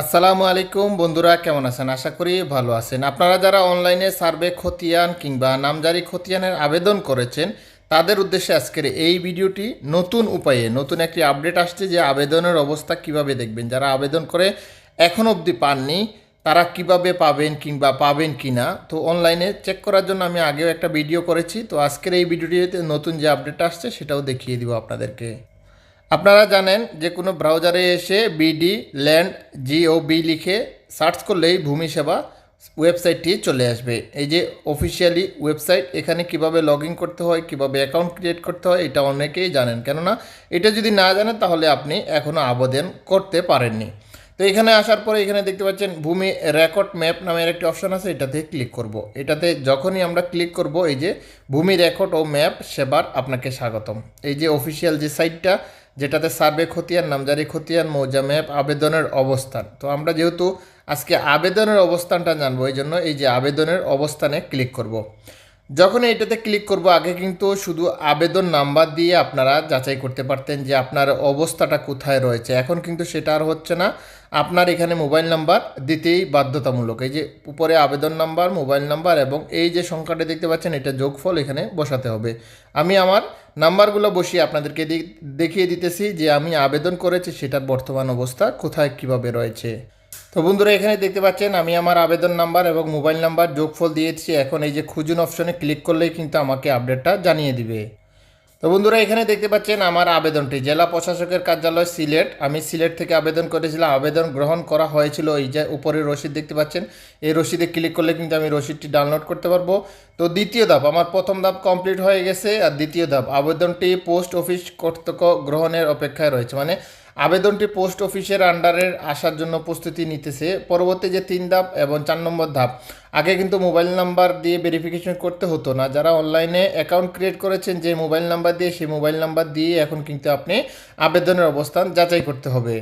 আসসালামু আলাইকুম বন্ধুরা, কেমন আছেন? আশা করি ভালো আছেন। আপনারা যারা অনলাইনে সার্ভে খতিয়ান কিংবা নামজারি খতিয়ানের আবেদন করেছেন, তাদের উদ্দেশ্যে আজকের এই ভিডিওটি নতুন উপায়ে নতুন একটি আপডেট আসছে যে আবেদনের অবস্থা কীভাবে দেখবেন। যারা আবেদন করে এখন অবধি পাননি, তারা কীভাবে পাবেন কিংবা পাবেন কিনা, তো অনলাইনে চেক করার জন্য আমি আগেও একটা ভিডিও করেছি। তো আজকের এই ভিডিওটিতে নতুন যে আপডেট আসছে, সেটাও দেখিয়ে দিব আপনাদেরকে। আপনারা জানেন যে কোনো ব্রাউজারে এসে বিডি ল্যান্ড জিওবি লিখে সার্চ করলেই ভূমি সেবা ওয়েবসাইটটি চলে আসবে। এই যে অফিসিয়ালি ওয়েবসাইট এখানে কীভাবে লগ করতে হয়, কীভাবে অ্যাকাউন্ট ক্রিয়েট করতে হয়, এটা অনেকেই জানেন। কেননা এটা যদি না জানেন, তাহলে আপনি এখনও আবেদন করতে পারেননি। তো এখানে আসার পরে এখানে দেখতে পাচ্ছেন ভূমি রেকর্ড ম্যাপ নামের একটি অপশন আছে, এটাতে ক্লিক করব। এটাতে যখনই আমরা ক্লিক করব, এই যে ভূমি রেকর্ড ও ম্যাপ সেবার আপনাকে স্বাগতম। এই যে অফিসিয়াল যে সাইটটা যেটাতে সার্ভে খতিয়ান, নামজারি খতিয়ান, মৌজা ম্যাপ, আবেদনের অবস্থান। তো আমরা যেহেতু আজকে আবেদনের অবস্থানটা জানব, এই জন্য এই যে আবেদনের অবস্থানে ক্লিক করব। যখন এটাতে ক্লিক করব, আগে কিন্তু শুধু আবেদন নাম্বার দিয়ে আপনারা যাচাই করতে পারতেন যে আপনার অবস্থাটা কোথায় রয়েছে। এখন কিন্তু সেটা আর হচ্ছে না। আপনার এখানে মোবাইল নাম্বার দিতেই বাধ্যতামূলক। এই যে উপরে আবেদন নাম্বার মোবাইল নাম্বার এবং এই যে সংখ্যাটা দেখতে পাচ্ছেন, এটা যোগফল এখানে বসাতে হবে। আমি আমার নাম্বারগুলো বসিয়ে আপনাদেরকে দেখিয়ে দিতেছি যে আমি আবেদন করেছি, সেটার বর্তমান অবস্থা কোথায়, কীভাবে রয়েছে। তো বন্ধুরা, এখানে দেখতে পাচ্ছেন আমি আমার আবেদন নাম্বার এবং মোবাইল নাম্বার যোগফল দিয়েছি এখন এই যে খুঁজুন অপশনে ক্লিক করলেই কিন্তু আমাকে আপডেটটা জানিয়ে দিবে। তো বন্ধুরা, এখানে দেখতে পাচ্ছেন আমার আবেদনটি। জেলা প্রশাসকের কার্যালয় সিলেট। আমি সিলেট থেকে আবেদন করেছিলাম। আবেদন গ্রহণ করা হয়েছিল এই যে উপরে রসিদ দেখতে পাচ্ছেন। এই রসিদে ক্লিক করলে কিন্তু আমি রসিদটি ডাউনলোড করতে পারব। তো দ্বিতীয় ধাপ, আমার প্রথম ধাপ কমপ্লিট হয়ে গেছে। আর দ্বিতীয় ধাপ, আবেদনটি পোস্ট অফিস কর্তৃক গ্রহণের অপেক্ষায় রয়েছে। মানে আবেদনটি পোস্ট অফিসের আন্ডারের আসার জন্য প্রস্তুতি নিতেছে। পরবর্তী যে তিন ধাপ এবং চার নম্বর ধাপ, আগে কিন্তু মোবাইল নাম্বার দিয়ে ভেরিফিকেশন করতে হতো না। যারা অনলাইনে অ্যাকাউন্ট ক্রিয়েট করেছেন, যে মোবাইল নাম্বার দিয়ে সেই মোবাইল নাম্বার দিয়ে এখন কিন্তু আপনি আবেদনের অবস্থান যাচাই করতে হবে।